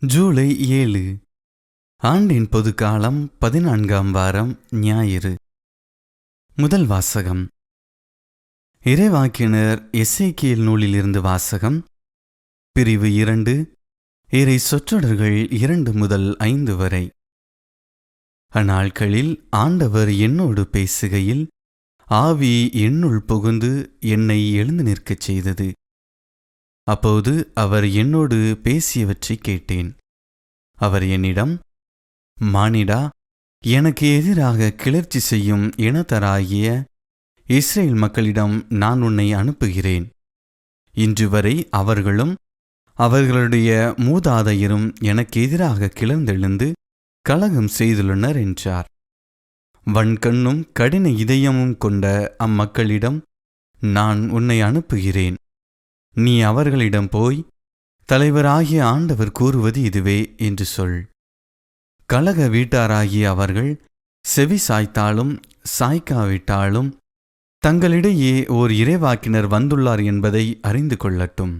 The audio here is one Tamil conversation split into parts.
ஜூலை ஏழு. ஆண்டின் பொதுக்காலம் பதினான்காம் வாரம் ஞாயிறு. முதல் வாசகம். இறைவாக்கினர் எசேக்கியேல் நூலிலிருந்து வாசகம். பிரிவு இரண்டு இறை சொற்றொடர்கள் இரண்டு முதல் ஐந்து வரை. அந்நாட்களில் ஆண்டவர் என்னோடு பேசுகையில் ஆவி என்னுள் புகுந்து என்னை எழுந்து நிற்கச் செய்தது. அப்போது அவர் என்னோடு பேசியவற்றைக் கேட்டேன். அவர் என்னிடம் மானிடா எனக்கு எதிராக கிளர்ச்சி செய்யும் இனத்தராகிய இஸ்ரேல் மக்களிடம் நான் உன்னை அனுப்புகிறேன். இன்று வரை அவர்களும் அவர்களுடைய மூதாதையரும் எனக்கு எதிராக கிளர்ந்தெழுந்து கலகம் செய்துள்ளனர் என்றார். வன்கண்ணும் கடின இதயமும் கொண்ட அம்மக்களிடம் நான் உன்னை அனுப்புகிறேன். நீ அவர்களிடம் போய் தலைவராகிய ஆண்டவர் கூறுவது இதுவே என்று சொல். கலக வீட்டாராகிய அவர்கள் செவி சாய்த்தாலும் சாய்க்காவிட்டாலும் தங்களிடையே ஓர் இறைவாக்கினர் வந்துள்ளார் என்பதை அறிந்து கொள்ளட்டும்.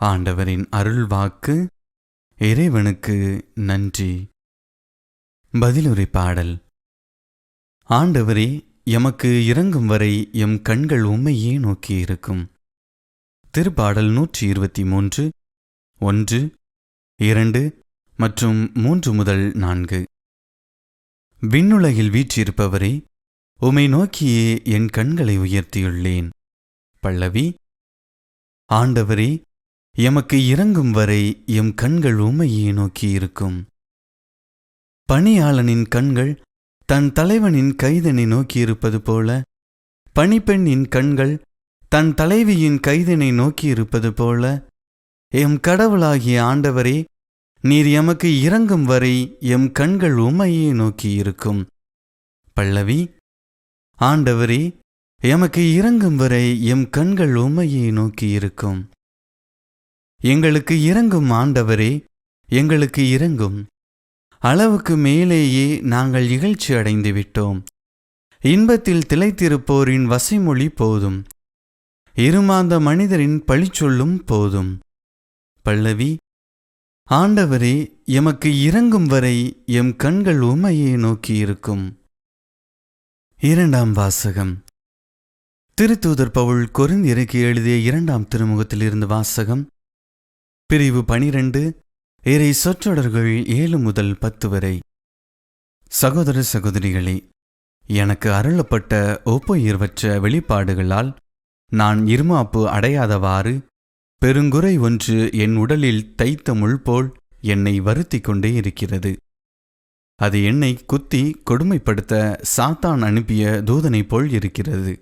ஆண்டவரின் அருள்வாக்கு இறைவனுக்கு நன்றி. பதிலுரை பாடல். ஆண்டவரே எமக்கு இறங்கும் வரை எம் கண்கள் உம்மையே நோக்கியிருக்கும் திருப்பாடல் நூற்றி இருபத்தி மூன்று ஒன்று இரண்டு மற்றும் மூன்று முதல் நான்கு. விண்ணுலகில் வீற்றிருப்பவரே உமை நோக்கியே என் கண்களை உயர்த்தியுள்ளேன். பல்லவி ஆண்டவரே எமக்கு இறங்கும் வரை எம் கண்கள் உமையே நோக்கியிருக்கும் பணியாளனின் கண்கள் தன் தலைவனின் கைதனை நோக்கியிருப்பது போல பணிப்பெண்ணின் கண்கள் தன் தலைவியின் கைதினை நோக்கியிருப்பது போல எம் கடவுளாகிய ஆண்டவரே நீர் எமக்கு இறங்கும் வரை எம் கண்கள் உமையே நோக்கியிருக்கும். பல்லவி ஆண்டவரே எமக்கு இறங்கும் வரை எம் கண்கள் உமையை நோக்கியிருக்கும். எங்களுக்கு இறங்கும் ஆண்டவரே எங்களுக்கு இறங்கும். அளவுக்கு மேலேயே நாங்கள் இகழ்ச்சி அடைந்து விட்டோம் இன்பத்தில் திளைத்திருப்போரின் வசைமொழி போதும். இருமாந்த மனிதரின் பழிச்சொல்லும் போதும். பல்லவி ஆண்டவரே எமக்கு இறங்கும் வரை எம் கண்கள் உமையை நோக்கியிருக்கும் இரண்டாம் வாசகம். திருத்தூதர் பவுல் கொரிந்தியருக்கு எழுதிய இரண்டாம் திருமுகத்திலிருந்து வாசகம். பிரிவு பனிரெண்டு இறை சொற்றொடர்கள் ஏழு முதல் பத்து வரை. சகோதர சகோதரிகளே எனக்கு அருளப்பட்ட ஒப்புயிர்வற்ற வெளிப்பாடுகளால் நான் இருமாப்பு அடையாதவாறு பெருங்குறை ஒன்று என் உடலில் தைத்த முள் போல் என்னை வருத்தி கொண்டே இருக்கிறது. அது என்னை குத்தி கொடுமைப்படுத்த சாத்தான் அனுப்பிய தூதனை போல் இருக்கிறது.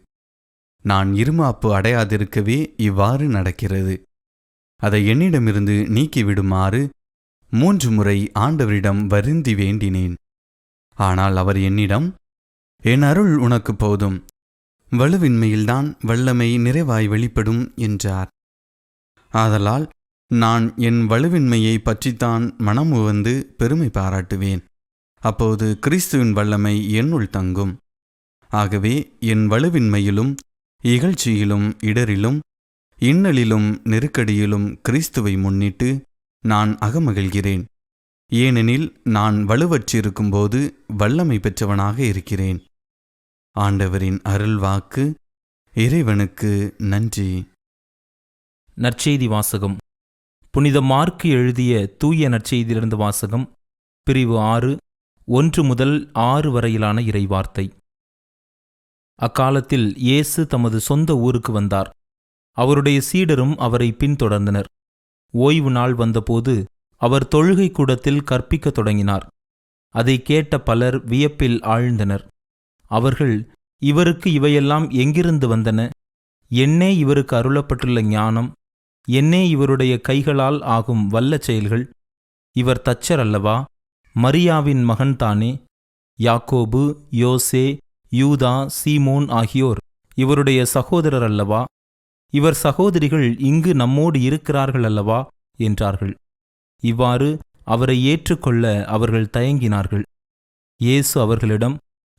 நான் இருமாப்பு அடையாதிருக்கவே இவ்வாறு நடக்கிறது. அதை என்னிடமிருந்து நீக்கிவிடுமாறு மூன்று முறை ஆண்டவரிடம் வருந்தி வேண்டினேன். ஆனால் அவர் என்னிடம் என் அருள் உனக்கு போதும். வலுவின்மையில்தான் வல்லமை நிறைவாய் வெளிப்படும் என்றார். ஆதலால் நான் என் வலுவின்மையை பற்றித்தான் மனம் உவந்து பெருமை பாராட்டுவேன். அப்போது கிறிஸ்துவின் வல்லமை என்னுள் தங்கும். ஆகவே என் வலுவின்மையிலும் இகழ்ச்சியிலும் இடரிலும் இன்னலிலும் நெருக்கடியிலும் கிறிஸ்துவை முன்னிட்டு நான் அகமகிழ்கிறேன். ஏனெனில் நான் வலுவற்றிருக்கும்போது வல்லமை பெற்றவனாக இருக்கிறேன். ஆண்டவரின் அருள்வாக்கு இறைவனுக்கு நன்றி. நற்செய்தி வாசகம். புனித மார்க்கு எழுதிய தூய நற்செய்தியிலிருந்து வாசகம் பிரிவு ஆறு ஒன்று முதல் ஆறு வரையிலான இறைவார்த்தை. அக்காலத்தில் இயேசு தமது சொந்த ஊருக்கு வந்தார். அவருடைய சீடரும் அவரை பின்தொடர்ந்தனர். ஓய்வு நாள் வந்தபோது அவர் தொழுகை கூடத்தில் கற்பிக்கத் தொடங்கினார். அதை கேட்ட பலர் வியப்பில் ஆழ்ந்தனர். அவர்கள் இவருக்கு இவையெல்லாம் எங்கிருந்து வந்தன? என்னே இவருக்கு அருளப்பட்டுள்ள ஞானம்? என்னே இவருடைய கைகளால் ஆகும் வல்ல செயல்கள்? இவர் தச்சர் அல்லவா? மரியாவின் மகன்தானே யாக்கோபு யோசே யூதா சீமோன் ஆகியோர் இவருடைய சகோதரர் அல்லவா? இவர் சகோதரிகள் இங்கு நம்மோடு இருக்கிறார்கள் அல்லவா? என்றார்கள். இவ்வாறு அவரை ஏற்றுக்கொள்ள அவர்கள் தயங்கினார்கள். இயேசு அவர்களிடம்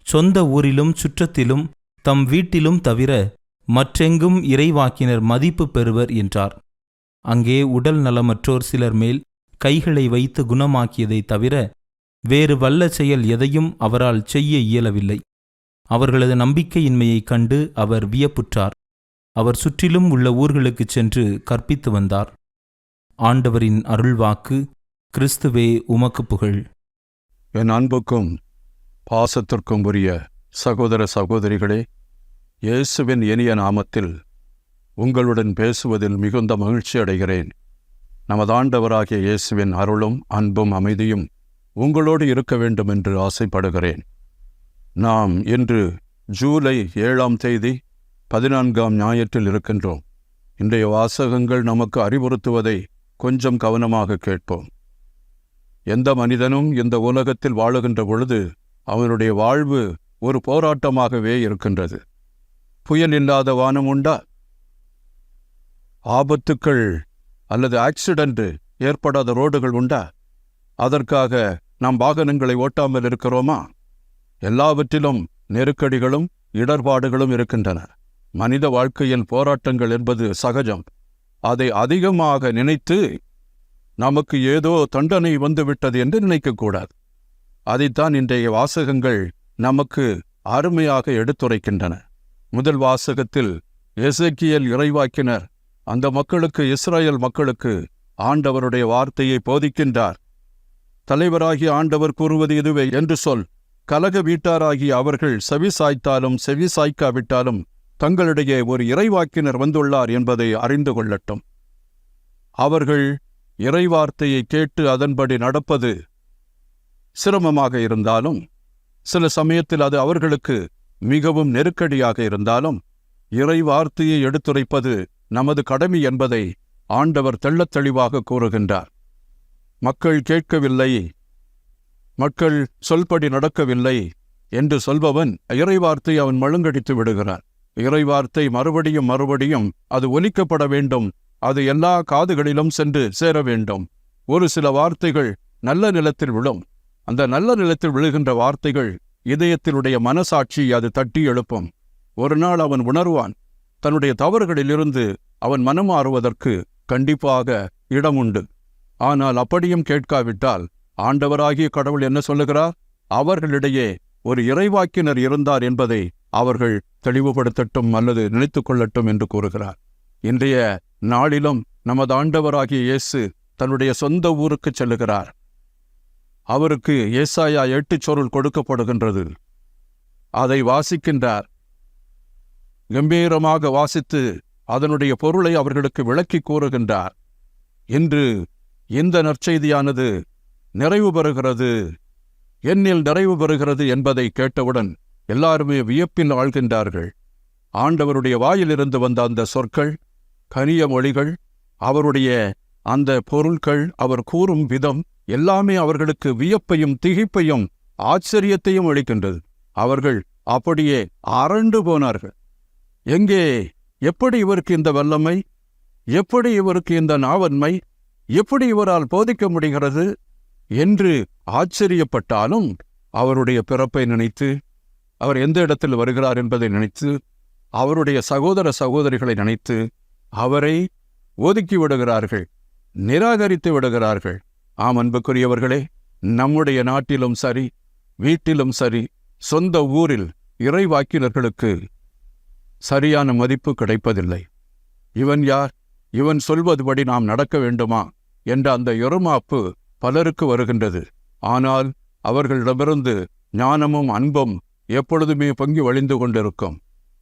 சொந்த ஊரிலும் சுற்றத்திலும் தம் வீட்டிலும் தவிர மற்றெங்கும் இறைவாக்கினர் மதிப்பு பெறுவர் என்றார். அங்கே உடல் நலமற்றோர் சிலர் மேல் கைகளை வைத்து குணமாக்கியதைத் தவிர வேறு வல்ல செயல் எதையும் அவரால் செய்ய இயலவில்லை. அவர்களது நம்பிக்கையின்மையைக் கண்டு அவர் வியப்புற்றார். அவர் சுற்றிலும் உள்ள ஊர்களுக்குச் சென்று கற்பித்து வந்தார். ஆண்டவரின் அருள்வாக்கு கிறிஸ்துவே உமக்கு புகழ். என் அன்புக்கும் பாசத்திற்கும் உரிய சகோதர சகோதரிகளே இயேசுவின் இனிய நாமத்தில் உங்களுடன் பேசுவதில் மிகுந்த மகிழ்ச்சி அடைகிறேன். நமது ஆண்டவராகிய இயேசுவின் அருளும் அன்பும் அமைதியும் உங்களோடு இருக்க வேண்டும் என்று ஆசைப்படுகிறேன். நாம் இன்று ஜூலை ஏழாம் தேதி பதினான்காம் ஞாயிற்றில் இருக்கின்றோம். இன்றைய வாசகங்கள் நமக்கு அறிவுறுத்துவதை கொஞ்சம் கவனமாக கேட்போம். எந்த மனிதனும் இந்த உலகத்தில் வாழுகின்ற பொழுது அவனுடைய வாழ்வு ஒரு போராட்டமாகவே இருக்கின்றது. புயல் இல்லாத வானம் உண்டா? ஆபத்துக்கள் அல்லது ஆக்சிடென்ட் ஏற்படாத ரோடுகள் உண்டா? அதற்காக நாம் வாகனங்களை ஓட்டாமல் இருக்கிறோமா? எல்லாவற்றிலும் நெருக்கடிகளும் இடர்பாடுகளும் இருக்கின்றன. மனித வாழ்க்கையின் போராட்டங்கள் என்பது சகஜம். அதை அதிகமாக நினைத்து நமக்கு ஏதோ தண்டனை வந்துவிட்டது என்று நினைக்கக்கூடாது. அதைத்தான் இன்றைய வாசகங்கள் நமக்கு அருமையாக எடுத்துரைக்கின்றன. முதல் வாசகத்தில் எசேக்கியல் இறைவாக்கினர் அந்த மக்களுக்கு இஸ்ரேல் மக்களுக்கு ஆண்டவருடைய வார்த்தையை போதிக்கின்றார். தலைவராகி ஆண்டவர் கூறுவது இதுவே என்று சொல். கலக வீட்டாராகி அவர்கள் செவி சாய்த்தாலும் செவி சாய்க்காவிட்டாலும் தங்களிடையே ஒரு இறைவாக்கினர் வந்துள்ளார் என்பதை அறிந்து கொள்ளட்டும். அவர்கள் இறைவார்த்தையை கேட்டு அதன்படி நடப்பது சிரமமாக இருந்தாலும் சில சமயத்தில் அது அவர்களுக்கு மிகவும் நெருக்கடியாக இருந்தாலும் இறை வார்த்தையை எடுத்துரைப்பது நமது கடமை என்பதை ஆண்டவர் தெள்ளத் தெளிவாக கூறுகின்றார். மக்கள் கேட்கவில்லை மக்கள் சொல்படி நடக்கவில்லை என்று சொல்பவன் இறைவார்த்தை அவன் மழுங்கடித்து விடுகிறான். இறைவார்த்தை மறுபடியும் மறுபடியும் அது ஒலிக்கப்பட வேண்டும் அது எல்லா காதுகளிலும் சென்று சேர வேண்டும். ஒரு சில வார்த்தைகள் நல்ல நிலத்தில் விழும் அந்த நல்ல நிலத்தில் விழுகின்ற வார்த்தைகள் இதயத்தினுடைய மனசாட்சி அது தட்டி எழுப்பும். ஒரு நாள் அவன் உணர்வான். தன்னுடைய தவறுகளிலிருந்து அவன் மனமாறுவதற்கு கண்டிப்பாக இடம் உண்டு. ஆனால் அப்படியும் கேட்காவிட்டால் ஆண்டவராகிய கடவுள் என்ன சொல்லுகிறார்? அவர்களிடையே ஒரு இறைவாக்கினர் இருந்தார் என்பதை அவர்கள் தெளிவுபடுத்தட்டும் அல்லது நினைத்து கொள்ளட்டும் என்று கூறுகிறார். இன்றைய நாளிலும் நமது ஆண்டவராகிய இயேசு தன்னுடைய சொந்த ஊருக்குச் செல்லுகிறார். அவருக்கு ஏசாயா எட்டு சொருள் கொடுக்கப்படுகின்றது. அதை வாசிக்கின்றார். கம்பீரமாக வாசித்து அதனுடைய பொருளை அவர்களுக்கு விளக்கி கூறுகின்றார். இன்று இந்த நற்செய்தியானது நிறைவு பெறுகிறது. என்னில் நிறைவு பெறுகிறது என்பதை கேட்டவுடன் எல்லாருமே வியப்பில் ஆழ்கின்றார்கள். ஆண்டவருடைய வாயிலிருந்து வந்த அந்த சொற்கள் கனிய மொழிகள் அவருடைய அந்த பொருட்கள் அவர் கூறும் விதம் எல்லாமே அவர்களுக்கு வியப்பையும் திகைப்பையும் ஆச்சரியத்தையும் அளிக்கின்றது. அவர்கள் அப்படியே அரண்டு போனார்கள். எங்கே? எப்படி இவருக்கு இந்த வல்லமை? எப்படி இவருக்கு இந்த நாவன்மை? எப்படி இவரால் போதிக்க முடிகிறது? என்று ஆச்சரியப்பட்டாலும் அவருடைய பிறப்பை நினைத்து அவர் எந்த இடத்தில் வருகிறார் என்பதை நினைத்து அவருடைய சகோதர சகோதரிகளை நினைத்து அவரை ஒதுக்கி விடுகிறார்கள் நிராகரித்து விடுகிறார்கள். ஆம் அன்புக்குரியவர்களே நம்முடைய நாட்டிலும் சரி வீட்டிலும் சரி சொந்த ஊரில் இறைவாக்கினர்களுக்கு சரியான மதிப்பு கிடைப்பதில்லை. இவன் யார்? இவன் சொல்வதுபடி நாம் நடக்க வேண்டுமா? என்ற அந்த எருமாப்பு பலருக்கு வருகின்றது. ஆனால் அவர்களிடமிருந்து ஞானமும் அன்பும் எப்பொழுதுமே பொங்கி வழிந்து கொண்டிருக்கும்.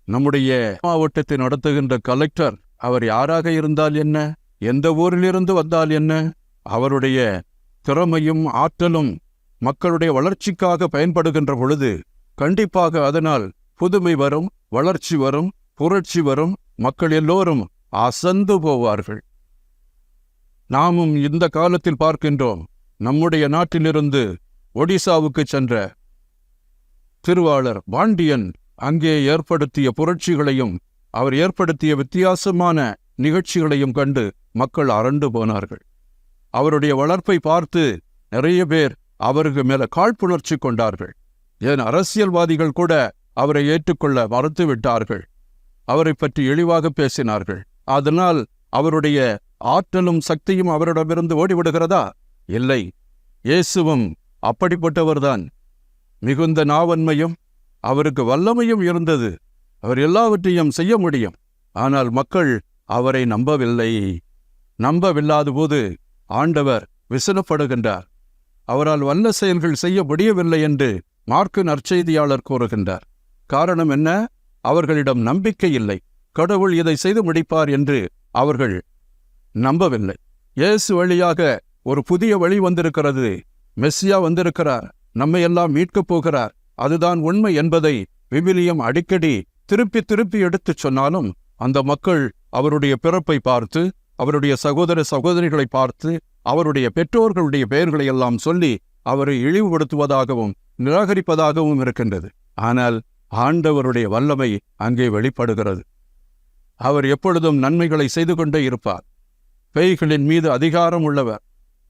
நம்முடைய மாவட்டத்தை நடத்துகின்ற கலெக்டர் அவர் யாராக இருந்தால் என்ன? எந்த ஊரிலிருந்து வந்தால் என்ன? அவருடைய திறமையும் ஆற்றலும் மக்களுடைய வளர்ச்சிக்காக பயன்படுகின்ற பொழுது கண்டிப்பாக அதனால் புதுமை வரும் வளர்ச்சி வரும் புரட்சி வரும் மக்கள் எல்லோரும் அசந்து போவார்கள். நாமும் இந்த காலத்தில் பார்க்கின்றோம் நம்முடைய நாட்டிலிருந்து ஒடிசாவுக்கு சென்ற திருவாளர் பாண்டியன் அங்கே ஏற்படுத்திய புரட்சிகளையும் அவர் ஏற்படுத்திய வித்தியாசமான நிகழ்ச்சிகளையும் கண்டு மக்கள் அரண்டு போனார்கள். அவருடைய வளர்ப்பை பார்த்து நிறைய பேர் அவருக்கு மேல காழ்ப்புணர்ச்சி கொண்டார்கள். ஏன் அரசியல்வாதிகள் கூட அவரை ஏற்றுக்கொள்ள மறுத்து விட்டார்கள். அவரை பற்றி இழிவாக பேசினார்கள். அதனால் அவருடைய ஆற்றலும் சக்தியும் அவரிடமிருந்து ஓடிவிடுகிறதா? இல்லை. இயேசுவும் அப்படிப்பட்டவர்தான். மிகுந்த நாவன்மையும் அவருக்கு வல்லமையும் இருந்தது. அவர் எல்லாவற்றையும் செய்ய முடியும். ஆனால் மக்கள் அவரை நம்பவில்லை. நம்பவில்லாதபோது ஆண்டவர் விசனப்படுகின்றார். அவரால் வல்ல செயல்கள் செய்ய முடியவில்லை என்று மார்க்கு நற்செய்தியாளர் கூறுகின்றார். காரணம் என்ன? அவர்களிடம் நம்பிக்கை இல்லை. கடவுள் இதை செய்து முடிப்பார் என்று அவர்கள் நம்பவில்லை. இயேசு வழியாக ஒரு புதிய வழி வந்திருக்கிறது. மெஸ்ஸியா வந்திருக்கிறார். நம்மையெல்லாம் மீட்கப் போகிறார். அதுதான் உண்மை என்பதை விவிலியம் அடிக்கடி திருப்பி திருப்பி எடுத்துச் சொன்னாலும் அந்த மக்கள் அவருடைய பிறப்பை பார்த்து அவருடைய சகோதர சகோதரிகளை பார்த்து அவருடைய பெற்றோர்களுடைய பெயர்களை எல்லாம் சொல்லி அவரை இழிவுபடுத்துவதாகவும் நிராகரிப்பதாகவும் இருக்கின்றது. ஆனால் ஆண்டவருடைய வல்லமை அங்கே வெளிப்படுகிறது. அவர் எப்பொழுதும் நன்மைகளை செய்து கொண்டே இருப்பார். பேய்களின் மீது அதிகாரம் உள்ளவர்.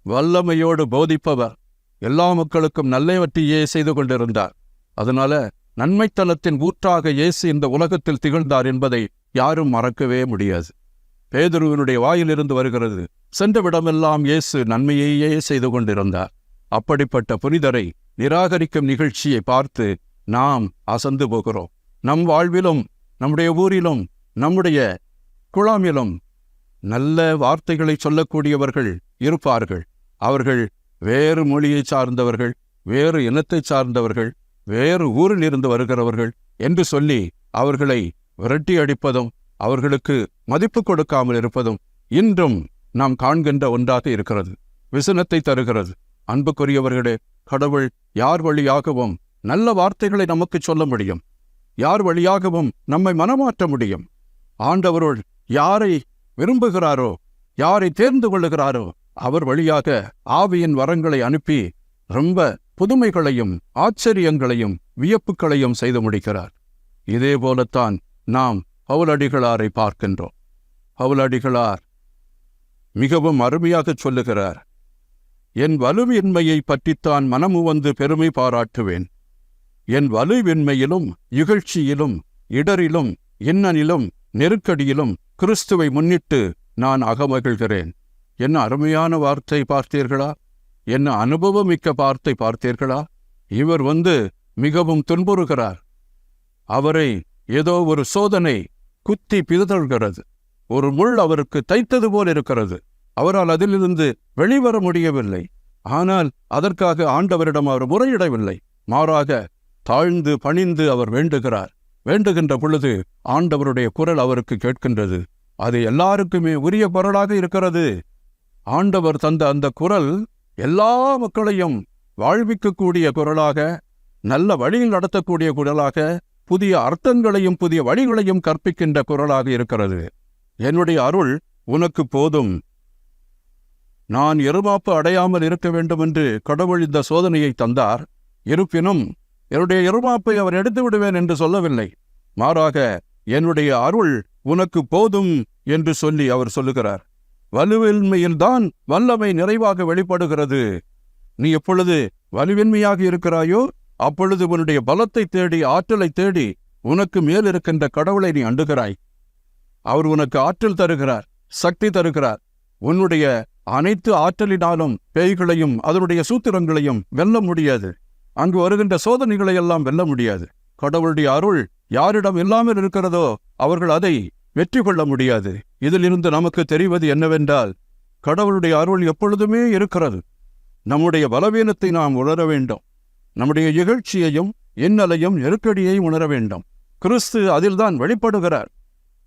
வல்லமையோடு போதிப்பவர். எல்லா மக்களுக்கும் நல்லவற்றையே செய்து கொண்டிருந்தார். அதனால நன்மைத்தலத்தின் ஊற்றாக இயேசு இந்த உலகத்தில் திகழ்ந்தார் என்பதை யாரும் மறக்கவே முடியாது. பேதுருவினுடைய வாயிலிருந்து வருகிறது. சென்றவிடமெல்லாம் இயேசு நன்மையையே செய்து கொண்டிருந்தார். அப்படிப்பட்ட புனிதரை நிராகரிக்கும் நிகழ்ச்சியை பார்த்து நாம் அசந்து போகிறோம். நம் வாழ்விலும் நம்முடைய ஊரிலும் நம்முடைய குழாமிலும் நல்ல வார்த்தைகளை சொல்லக்கூடியவர்கள் இருப்பார்கள். அவர்கள் வேறு மொழியைச் சார்ந்தவர்கள் வேறு இனத்தைச் சார்ந்தவர்கள் வேறு ஊரில் இருந்து வருகிறவர்கள் என்று சொல்லி அவர்களை விரட்டி அடிப்பதும் அவர்களுக்கு மதிப்பு கொடுக்காமல் இருப்பதும் இன்றும் நாம் காண்கின்ற ஒன்றாக இருக்கிறது. விசனத்தை தருகிறது. அன்புக்குரியவர்களே கடவுள் யார் வழியாகவும் நல்ல வார்த்தைகளை நமக்கு சொல்ல முடியும். யார் வழியாகவும் நம்மை மனமாற்ற முடியும். ஆண்டவருள் யாரை விரும்புகிறாரோ யாரை தேர்ந்து கொள்ளுகிறாரோ அவர் வழியாக ஆவியின் வரங்களை அனுப்பி ரொம்ப புதுமைகளையும் ஆச்சரியங்களையும் வியப்புகளையும் செய்து முடிக்கிறார். இதே போலத்தான் நாம் பவுலடிகளாரை பார்க்கின்றோம். பவுலடிகளார் மிகவும் அருமையாகச் சொல்லுகிறார் என் வலுவின்மையை பற்றித்தான் மனமு வந்து பெருமை பாராட்டுவேன். என் வலுவின்மையிலும் இகழ்ச்சியிலும் இடரிலும் இன்னனிலும் நெருக்கடியிலும் கிறிஸ்துவை முன்னிட்டு நான் அகமகிழ்கிறேன். என்ன அருமையான வார்த்தை பார்த்தீர்களா? என்ன அனுபவமிக்க வார்த்தை பார்த்தீர்களா? இவர் வந்து மிகவும் துன்புறுகிறார். அவரை ஏதோ ஒரு சோதனை குத்தி பிதழ்கிறது ஒரு முள் அவருக்கு தைத்தது போல் இருக்கிறது. அவரால் அதிலிருந்து வெளிவர முடியவில்லை. ஆனால் அதற்காக ஆண்டவரிடம் அவர் முறையிடவில்லை. மாறாக தாழ்ந்து பணிந்து அவர் வேண்டுகிறார். வேண்டுகின்ற பொழுது ஆண்டவருடைய குரல் அவருக்கு கேட்கின்றது. அது எல்லாருக்குமே உரிய குரலாக இருக்கிறது. ஆண்டவர் தந்த அந்த குரல் எல்லா மக்களையும் வாழ்விக்கக்கூடிய குரலாக நல்ல வழியில் நடத்தக்கூடிய குரலாக புதிய அர்த்தங்களையும் புதிய வழிகளையும் கற்பிக்கின்ற குரலாக இருக்கிறது. என்னுடைய அருள் உனக்கு போதும். நான் எருமாப்பு அடையாமல் இருக்க வேண்டும் என்று கடவுள் இந்த சோதனையை தந்தார். இருப்பினும் என்னுடைய எருமாப்பை அவர் எடுத்து விடுவேன் என்று சொல்லவில்லை. மாறாக என்னுடைய அருள் உனக்கு போதும் என்று சொல்லி அவர் சொல்லுகிறார். வலுவின்மையில்தான் வல்லமை நிறைவாக வெளிப்படுகிறது. நீ எப்பொழுது வலுவின்மையாக இருக்கிறாயோ அப்பொழுது உன்னுடைய பலத்தை தேடி ஆற்றலை தேடி உனக்கு மேல் இருக்கின்ற கடவுளை நீ அண்டுகிறாய். அவர் உனக்கு ஆற்றல் தருகிறார் சக்தி தருகிறார். உன்னுடைய அனைத்து ஆற்றலினாலும் பேய்களையும் அதனுடைய சூத்திரங்களையும் வெல்ல முடியாது. அங்கு வருகின்ற சோதனைகளை எல்லாம் வெல்ல முடியாது. கடவுளுடைய அருள் யாரிடம் இல்லாமல் இருக்கிறதோ அவர்கள் அதை வெற்றி கொள்ள முடியாது. இதிலிருந்து நமக்கு தெரிவது என்னவென்றால் கடவுளுடைய அருள் எப்பொழுதுமே இருக்கிறது. நம்முடைய பலவீனத்தை நாம் உணர வேண்டும். நம்முடைய இகழ்ச்சியையும் இன்னலையும் நெருக்கடியையும் உணர வேண்டும். கிறிஸ்து அதில்தான் வெளிப்படுகிறார்.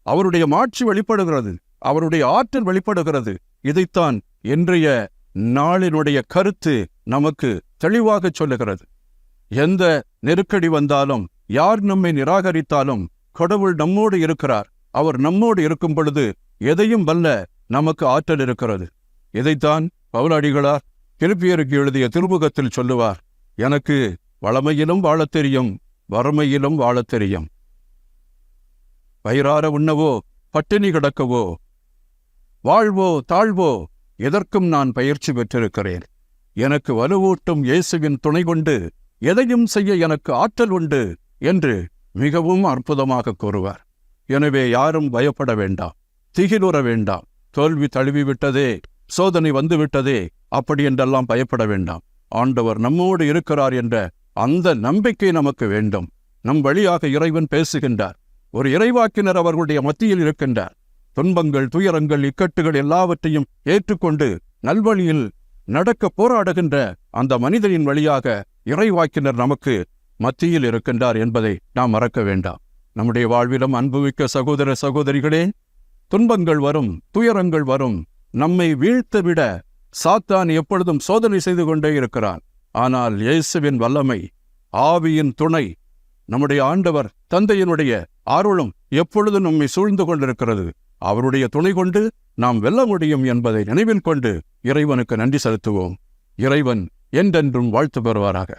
அவருடைய மாட்சி வெளிப்படுகிறது. அவருடைய ஆற்றல் வெளிப்படுகிறது. இதைத்தான் இன்றைய நாளினுடைய கருத்து நமக்கு தெளிவாகச் சொல்லுகிறது. எந்த நெருக்கடி வந்தாலும் யார் நம்மை நிராகரித்தாலும் கடவுள் நம்மோடு இருக்கிறார். அவர் நம்மோடு இருக்கும் பொழுது எதையும் வல்ல நமக்கு ஆற்றல் இருக்கிறது. இதைத்தான் பவுலடிகளார் கிருப்பியருக்கு எழுதிய திருமுகத்தில் சொல்லுவார். எனக்கு வளமையிலும் வாழத் தெரியும் வறுமையிலும் வாழத் தெரியும். வயிறார உண்ணவோ பட்டினி கிடக்கவோ வாழ்வோ தாழ்வோ எதற்கும் நான் பயிற்சி பெற்றிருக்கிறேன். எனக்கு வலுவூட்டும் இயேசுவின் துணை கொண்டு எதையும் செய்ய எனக்கு ஆற்றல் உண்டு என்று மிகவும் அற்புதமாக கூறுவார். எனவே யாரும் பயப்பட வேண்டாம் திகிலுற வேண்டாம் தோல்வி தழுவிவிட்டதே சோதனை வந்துவிட்டதே அப்படி என்றெல்லாம் பயப்பட வேண்டாம். ஆண்டவர் நம்மோடு இருக்கிறார் என்ற அந்த நம்பிக்கை நமக்கு வேண்டும். நம் வழியாக இறைவன் பேசுகின்றார். ஒரு இறைவாக்கினர் அவர்களுடைய மத்தியில் இருக்கின்றார். துன்பங்கள் துயரங்கள் இக்கட்டுகள் எல்லாவற்றையும் ஏற்றுக்கொண்டு நல்வழியில் நடக்க போராடுகின்ற அந்த மனிதனின் வழியாக இறைவாக்கினர் நமக்கு மத்தியில் இருக்கின்றார் என்பதை நாம் மறக்க வேண்டாம். நம்முடைய வாழ்விலும் அனுபவிக்க சகோதர சகோதரிகளே துன்பங்கள் வரும் துயரங்கள் வரும். நம்மை வீழ்த்துவிட சாத்தான் எப்பொழுதும் சோதனை செய்து கொண்டே இருக்கிறான். ஆனால் இயேசுவின் வல்லமை ஆவியின் துணை நம்முடைய ஆண்டவர் தந்தையினுடைய ஆர்வலும் எப்பொழுதும் நம்மை சூழ்ந்து கொண்டிருக்கிறது. அவருடைய துணை கொண்டு நாம் வெல்ல முடியும் என்பதை நினைவில் கொண்டு இறைவனுக்கு நன்றி செலுத்துவோம். இறைவன் என்றென்றும் வாழ்த்து பெறுவாராக.